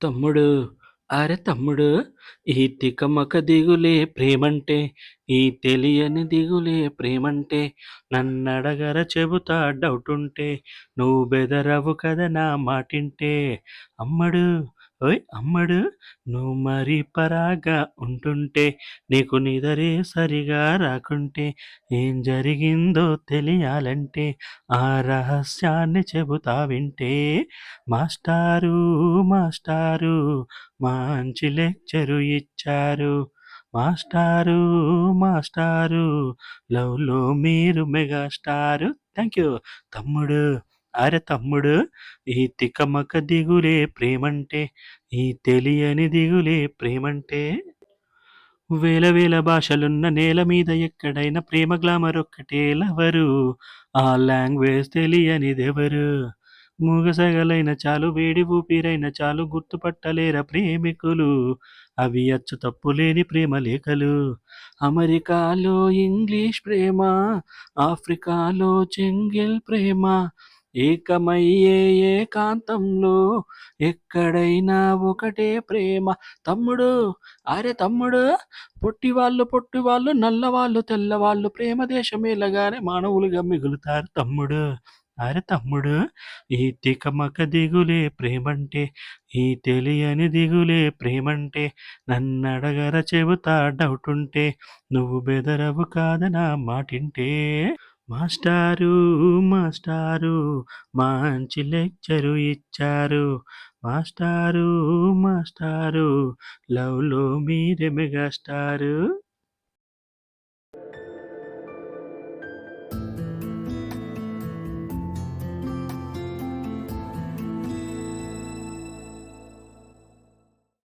తమ్ముడు అరే తమ్ముడు ఈ తికమక దిగులే ప్రేమంటే ఈ తెలియని దిగులే ప్రేమంటే నన్నడగర చెబుతా డౌటుంటే నువ్వు బెదరవు కదా నా మాటింటే అమ్మడు ఓయ్ అమ్మడు నువ్వు మరీ పరాగా ఉంటుంటే నీకు నిదరే సరిగా రాకుంటే ఏం జరిగిందో తెలియాలంటే ఆ రహస్యాన్ని చెబుతా వింటే మాస్టారు మాస్టారు మంచి లెక్చరు ఇచ్చారు మాస్టారు మాస్టారు లవ్‌లో మీరు మెగాస్టారు థ్యాంక్ యూ. తమ్ముడు అరే తమ్ముడు ఈ తికమక దిగులే ప్రేమంటే ఈ తెలియని దిగులే ప్రేమంటే. వేల వేల భాషలున్న నేల మీద ఎక్కడైనా ప్రేమ గ్లామర్ ఒక్కటే లవరు ఆ లాంగ్వేజ్ తెలియనిదెవరు? మూగసగలైన చాలు వేడి ఊపిరైన చాలు గుర్తుపట్టలేరా ప్రేమికులు? అవి అచ్చు తప్పులేని ప్రేమ లేఖలు. అమెరికాలో ఇంగ్లీష్ ప్రేమ ఆఫ్రికాలో చెంగిల్ ప్రేమ ఏకమయ్యే ఏకాంతంలో ఎక్కడైనా ఒకటే ప్రేమ. తమ్ముడు అరే తమ్ముడు పొట్టి వాళ్ళు పొట్టి వాళ్ళు నల్లవాళ్ళు తెల్లవాళ్ళు ప్రేమ దేశమేలగానే మానవులుగా మిగులుతారు తమ్ముడు. అరే తమ్ముడు ఈ తికమక దిగులే ప్రేమంటే ఈ తెలియని దిగులే ప్రేమంటే నన్నడగర చెబుతా డౌటుంటే నువ్వు బెదరవు కాదనా మాటింటే? మాస్టారు మాస్టారు మంచి లెక్చరు ఇచ్చారు. మాస్టారు మాస్టారు లవ్‌లో మీరే మెగాస్టారు.